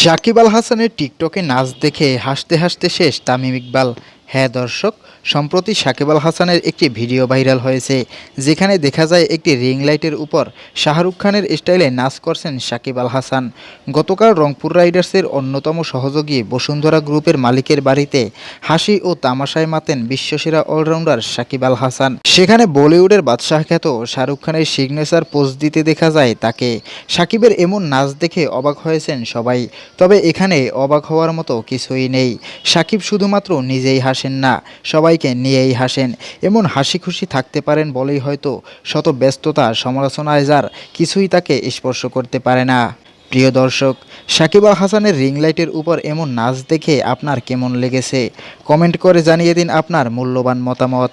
সাকিব আল হাসানের টিকটকে নাচ দেখে হাসতে হাসতে শেষ তামিম ইকবাল। হ্যাঁ দর্শক, সম্প্রতি সাকিব আল হাসানের একটি ভিডিও ভাইরাল হয়েছে, যেখানে দেখা যায় একটি রিং লাইটের উপর শাহরুখ খানের স্টাইলে নাচ করছেন সাকিব আল হাসান। গতকাল রংপুর রাইডার্সের অন্যতম সহযোগী বসুন্ধরা গ্রুপের মালিকের বাড়িতে হাসি ও তামাশায় মাতেন বিশ্বসেরা অলরাউন্ডার সাকিব আল হাসান। সেখানে বলিউডের বাদশাহ খ্যাত শাহরুখ খানের সিগনেচার পোজ দিতে দেখা যায় তাকে। সাকিবের এমন নাচ দেখে অবাক হয়েছেন সবাই, তবে এখানে অবাক হওয়ার মতো কিছুই নেই। সাকিব শুধুমাত্র নিজেই হাসেন না, সবাইকে নিয়েই হাসেন। এমন হাসি খুশি থাকতে পারেন বলেই হয়তো শত ব্যস্ততা সমালোচনায় যার কিছুই তাকে স্পর্শ করতে পারে না। প্রিয় দর্শক, সাকিব আল হাসানের রিং লাইটের উপর এমন নাচ দেখে আপনার কেমন লেগেছে? কমেন্ট করে জানিয়ে দিন আপনার মূল্যবান মতামত।